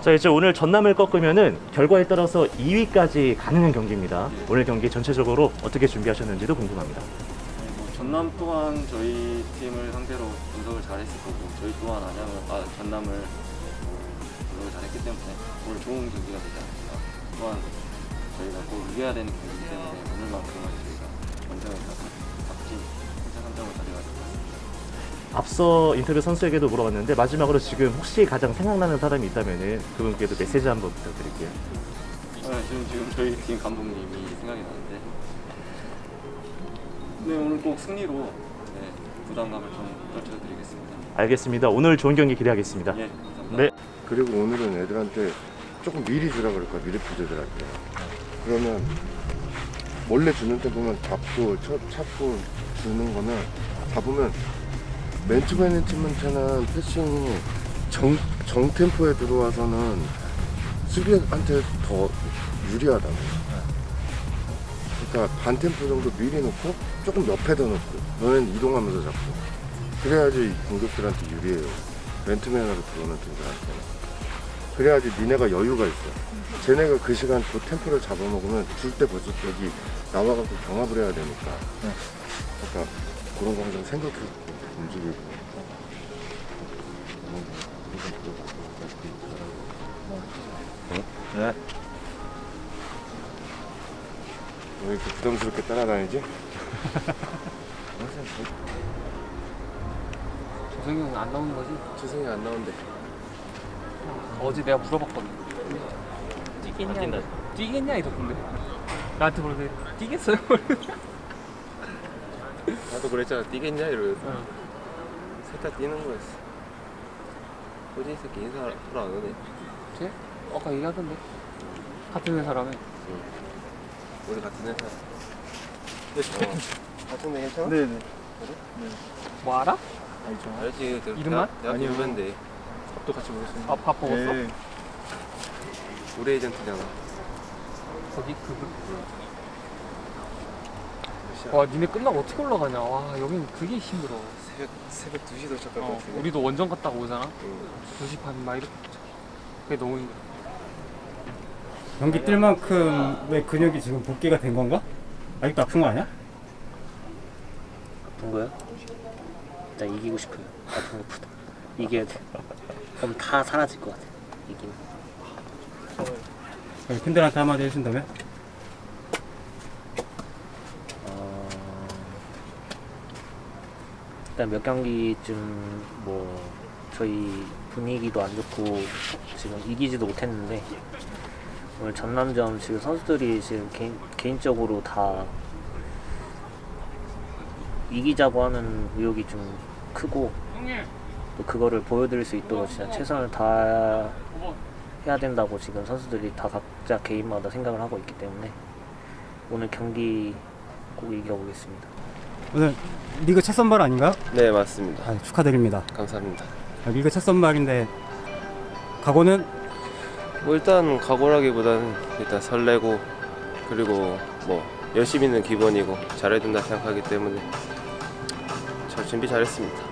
자 이제 오늘 전남을 꺾으면은 결과에 따라서 2위까지 가능한 경기입니다. 오늘 경기 전체적으로 어떻게 준비하셨는지도 궁금합니다. 뭐 전남 또한 저희 팀을 상대로 분석을 잘했을 거고 저희 또한 안양을 아 전남을 뭐 분석을 잘했기 때문에 오늘 좋은 경기가 되지 않을까. 또한 저희가 꼭 이겨야 되는 경기이기 때문에 오늘만큼은 저희가 원정을 가서 앞서 인터뷰 선수에게도 물어봤는데 마지막으로 지금 혹시 가장 생각나는 사람이 있다면은 그분께도 메시지 한번 부탁드릴게요. 네, 지금 지금 저희 팀 감독님이 생각이 나는데 네 오늘 꼭 승리로 네, 부담감을 좀 떨쳐드리겠습니다. 알겠습니다. 오늘 좋은 경기 기대하겠습니다. 예, 감사합니다. 네. 그리고 오늘은 애들한테 조금 미리 주라 그럴 거야 미드필더들한테 그러면 몰래 주는 때 보면 잡고 쳐, 찾고 주는 거는 잡으면 맨투맨 맨투맨차는 패싱이 정, 정템포에 들어와서는 수비한테 더 유리하다고. 그러니까 반템포 정도 미리 놓고 조금 옆에다 놓고 너는 이동하면서 잡고. 그래야지 공격들한테 유리해요. 맨투맨으로 들어오는 팀들한테는. 그래야지 니네가 여유가 있어. 쟤네가 그 시간 그 템포를 잡아먹으면 줄때 벌써 여기 나와갖고 경합을 해야 되니까. 그러니까 그런 거 항상 생각해서 움직이고. 네. 왜 이렇게 부담스럽게 따라다니지? 조성이 형이 안 나오는 거지? 주성이 안 나온대. 어제 내가 물어봤거든. 뛰겠냐? 뛰겠냐 이러던데. 나한테 그러는데 뛰겠어요? 나도 그랬잖아 뛰겠냐 이러면서 어. 셋다 뛰는 거였어 호진 이 새끼 인사하러 안 오네 쟤? 아까 얘기하던데. 같은 회사라며. 우리 같은 회사 어. 같은 데 괜찮아? 네네. 뭐 알아? 알죠. 알지 그 이름만? 내가 아니요. 후배인데 밥도 같이 먹었습니다. 아, 밥 먹었어? 네. 우리 에이전트잖아 거기 그분. 와 니네 끝나고 어떻게 올라가냐? 와 여긴 그게 힘들어. 새벽 새벽 2시 도착할 것 어, 같은데 우리도 원정 갔다가 오잖아. 응. 2시 반막 이렇게. 도착해. 그게 너무 힘들어. 경기 뛸 만큼 왜 근육이 지금 복귀가 된 건가? 아직도 아픈 거 아니야? 아픈 거야? 일단 이기고 싶어요. 아픈 것보다 이겨야 돼. 그럼 다 사라질 것 같아. 이기면. 여기 팬들한테 한마디 해준다면? 일단 몇 경기쯤 뭐 저희 분위기도 안 좋고 지금 이기지도 못했는데 오늘 전남전 지금 선수들이 지금 개인, 개인적으로 다 이기자고 하는 의욕이 좀 크고 또 그거를 보여드릴 수 있도록 진짜 최선을 다 해야 된다고 지금 선수들이 다 각자 개인마다 생각을 하고 있기 때문에 오늘 경기 꼭 이겨보겠습니다. 오늘 리그 첫 선발 아닌가요? 네 맞습니다 아, 축하드립니다. 감사합니다 아, 리그 첫 선발인데 각오는 뭐 일단 각오라기보다는 일단 설레고 그리고 뭐 열심히는 기본이고 잘해야 된다 생각하기 때문에 잘 준비 잘했습니다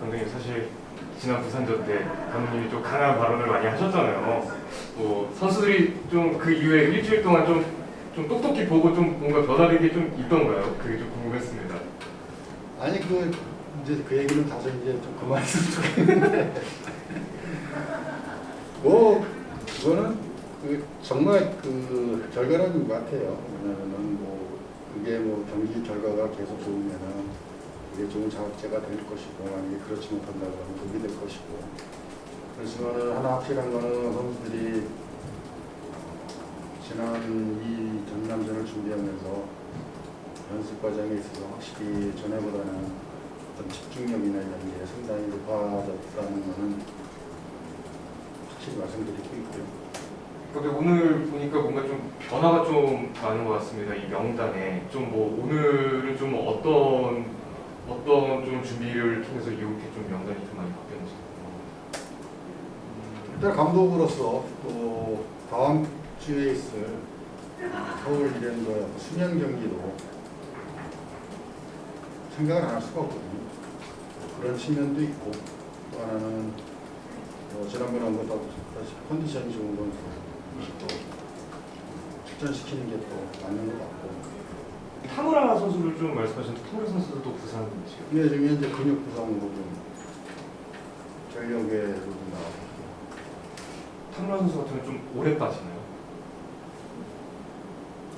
감독님 사실 지난 부산전 때 감독님이 좀 강한 발언을 많이 하셨잖아요. 뭐 선수들이 좀 그 이후에 일주일 동안 좀, 좀 똑똑히 보고 좀 뭔가 변화된 게 좀 있던가요? 그게 좀 궁금했습니다. 아니 그 이제 그 얘기는 다소 이제 좀 그만했으면 좋겠는데 뭐 그거는 그 정말 그 결과는 것 같아요. 왜냐면은 뭐 그게 뭐 경기 결과가 계속 좋으면은 그게 좋은 자극제가 될 것이고 만약에 그렇지 못한다 그러면 독이 될 것이고 그렇지만은 하나 확실한 거는 선수들이 지난 이 전남전을 준비하면서 연습 과정에 있어서 확실히 전에보다는 어떤 집중력이나 이런 게 상당히 높아졌다는 것은 확실히 말씀드리고 있고요. 근데 오늘 보니까 뭔가 좀 변화가 좀 많은 것 같습니다. 이 명단에 좀 뭐 오늘은 좀 어떤 어떤 좀 준비를 통해서 이렇게 좀 명단이 좀 많이 바뀌었는지. 일단 감독으로서 또 다음 주에 있을 서울 이랜드 수년 경기도 생각을 안 할 수가 없거든요. 그런 측면도 있고 또 하나는 어, 지난번에 한번 더 다시 컨디션이 좋은 선수 또 출전시키는 게 또 맞는 것 같고 타무라 선수를 좀 말씀하셨는데 타무라 선수도 부산이시죠? 근데 지금 현재 근육 부상으로 좀 전력에도 좀 나왔고 타무라 선수 같은 경우 좀 오래 빠지나요?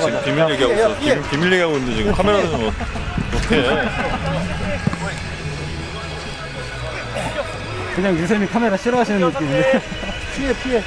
지금 비밀 얘기하고 있어. 비밀, 비밀 얘기하고 있는데 지금 카메라는 뭐 어떻게 해? 그냥 유쌤이 카메라 싫어하시는 느낌인데. 피해 피해.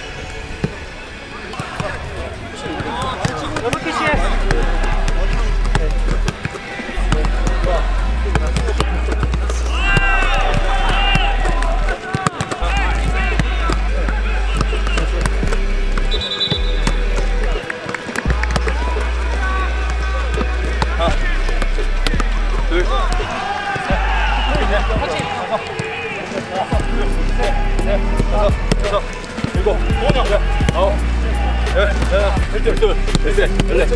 원정석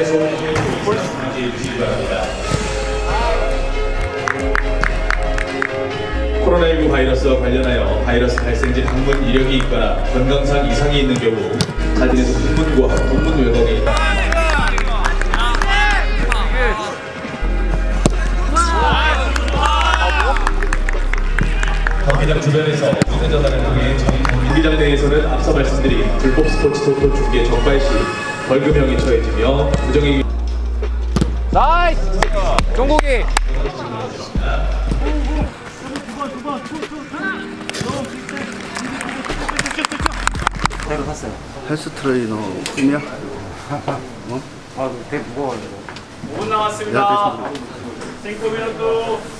최소 1m 유지해 주시기 바랍니다. 코로나19 바이러스와 관련하여 바이러스 발생지 방문 이력이 있거나 건강상 이상이 있는 경우 사진에서 본문과 본문 외곽에 경기장 주변에서 휴대전화를 통해 전 경기장 내에서는 앞서 말씀드린 불법 스포츠 토토 중계 적발 시 벌금형이 처해지며 부정행위 나이스! 종국이! 새로 샀어요. 헬스 트레이너 꿈이야? 아, 되게 무거워요. 5분 남았습니다. 미너트.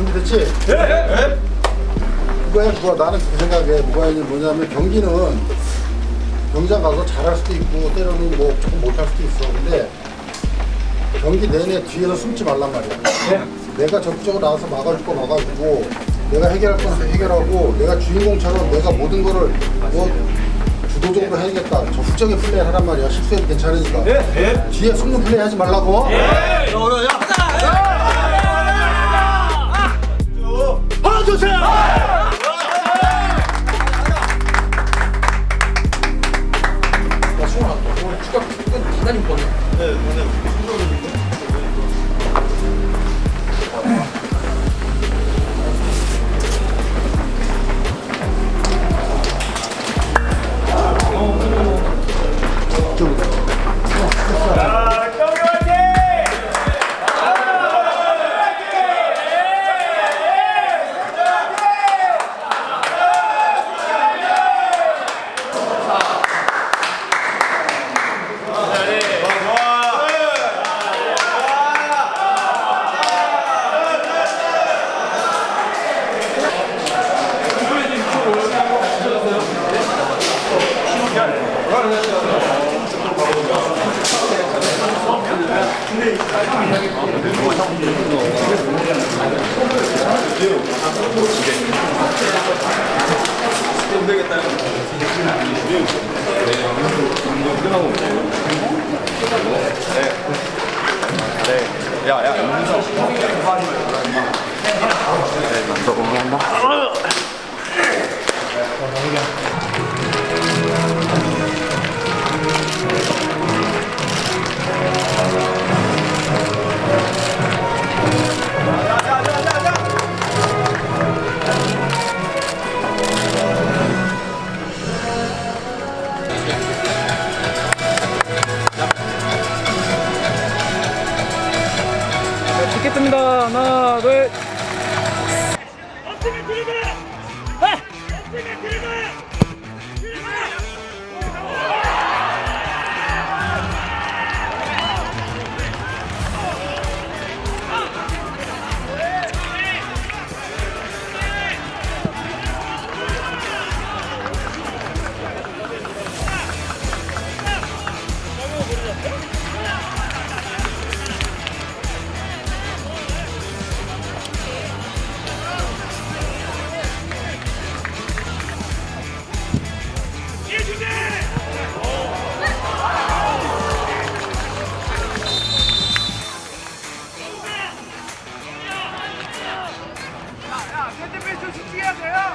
준비됐지? 예! 예! 누가 해, 누가. 나는 그 생각에 누가 했냐 뭐냐면 경기는 경장 가서 잘할 수도 있고 때로는 뭐 조금 못할 수도 있어. 근데 경기 내내 뒤에서 숨지 말란 말이야. 예. 내가 적극적으로 나와서 막아줄 거 막아주고 내가 해결할 건 해결하고 내가 주인공처럼 내가 모든 거를 뭐 주도적으로 해야겠다. 적극적인 플레이 하란 말이야. 실수해도 괜찮으니까. 예. 뒤에 숨는 플레이 하지 말라고. 예. 야, 야. 对不 야야 야, 야. 너 공개한다 고맙습니다. 하나, 지켜야 돼요.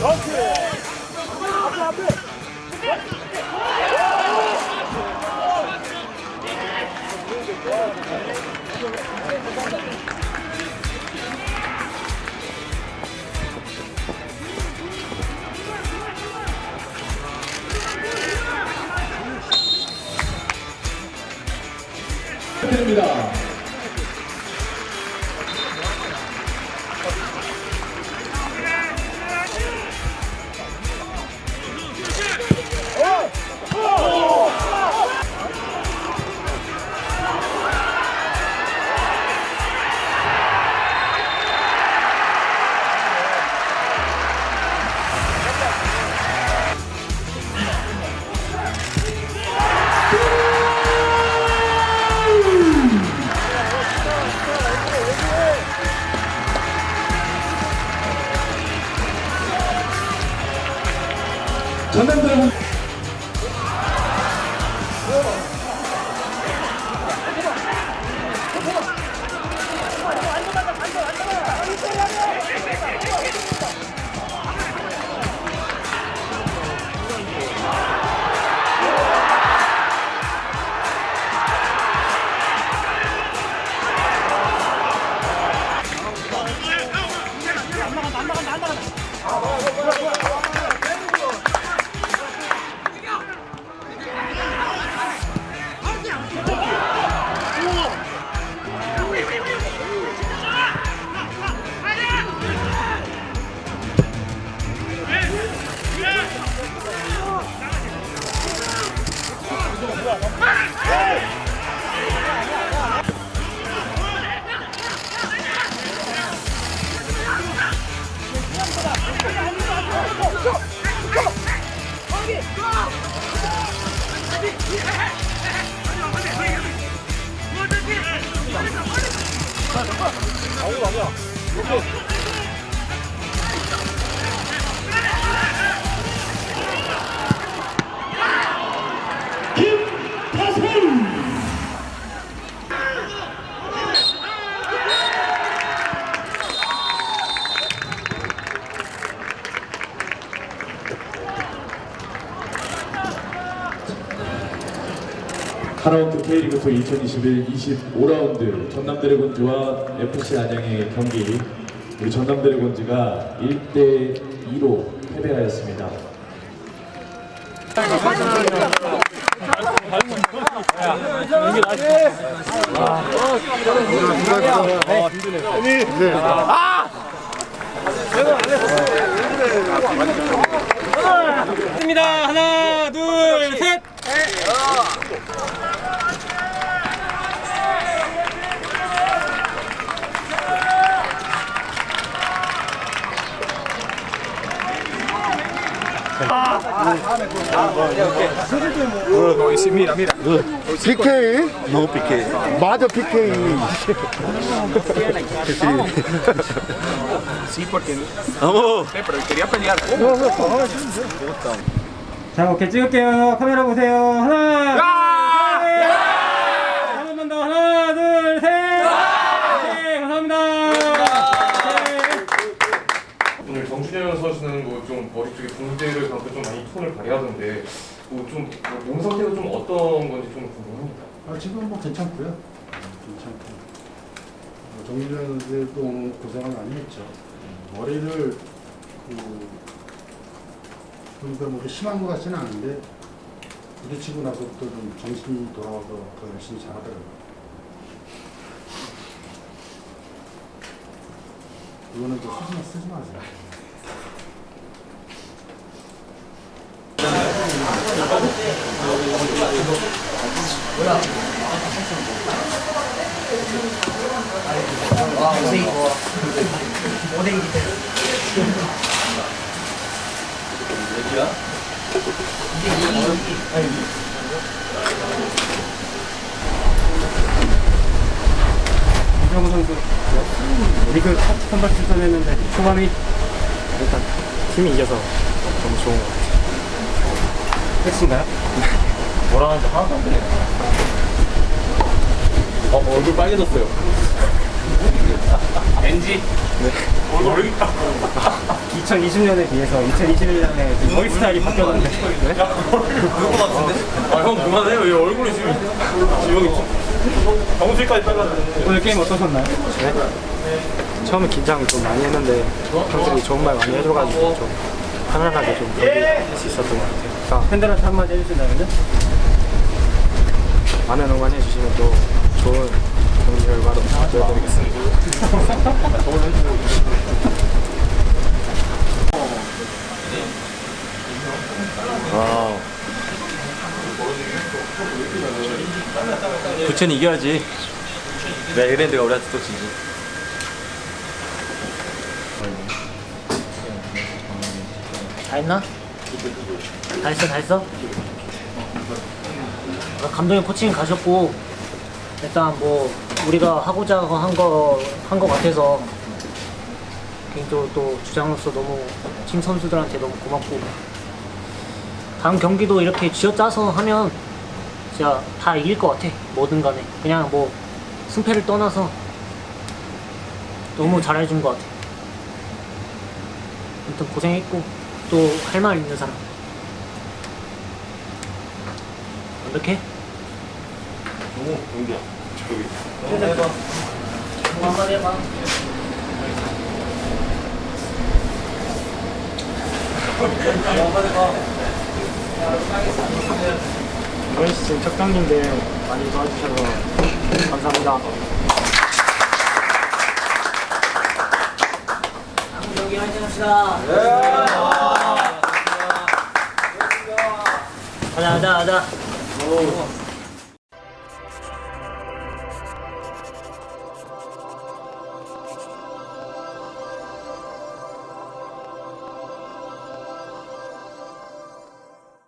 오케이. 아무도 아니야. 오케이. 4라운드 K리그2 2021 25라운드 전남 드래곤즈와 FC 안양의 경기 우리 전남 드래곤즈가 1대 2로 패배하였습니다. 입니다 하나, 둘, 셋. PK? 너 PK. 맞아 PK. 자, 오케이 찍을게요. 카메라 보세요. 하나, 둘, 셋. 한 번만 더. 하나, 둘, 셋. 오케이, 감사합니다. 오늘 정준현 선수는 뭐 좀 머리 붕대를 감고 좀 많이 톤을 발휘하던데 뭐좀 몸 상태가 좀 어떤 건지 좀 궁금합니다. 아, 지금 뭐 괜찮고요. 괜찮고. 뭐 정유정 선수도 오늘 고생을 많이 했죠. 머리를 그 그러니까 뭐 심한 것 같지는 않은데 부딪히고 나서부터 좀 정신이 돌아와서 더 열심히 잘하더라고요. 이거는 또 쓰지, 마- 쓰지 마세요. 이정우 선수 리그 첫 선발 출전했는데 소감이 일단 팀이 이겨서 너무 좋은 것 같아요. 끝인가요? 뭐라 하는지 하나도 안 들려요. 어, 얼굴 빨개졌어요. NG. 네. 2020년에 비해서 2021년에 머리 스타일이 바뀌었는데. 아, 형 그만해요. 왜 얼굴이 지금 지형이 정수리까지 빨랐는데. 오늘 게임 어떠셨나요? 처음에 긴장 좀 많이 했는데 형들이 좋은 말 많이 해줘가지고 좀 편안하게 좀 경기할 수 있었던 것 같아요. 그러니까 팬들한테 한마디 해주신다면요? 많은 응원 해 주시면 또 좋은 경기 결과로 보여드리겠습니다. 부천이 이겨야지. 왜 이랜드가 우리한테 또 지지? 다 했나? 다 했어 다 했어? 아, 감독님 코칭 가셨고 일단 뭐 우리가 하고자 한 거 한 거 같아서 개인적으로 또 주장으로서 너무 팀 선수들한테 너무 고맙고. 다음 경기도 이렇게 쥐어짜서 하면 진짜 다 이길 것 같아 뭐든 간에. 그냥 뭐 승패를 떠나서 너무 잘해준 것 같아. 아무튼 고생했고 또 할 말 있는 사람. 완벽해? 너무 용기야. 해봐. 뭐 한마디 해봐. 이번 시즌 첫 경기인데 많이 도와주셔서 감사합니다. 다음 경기 화이팅 합시다 가자 가자 가자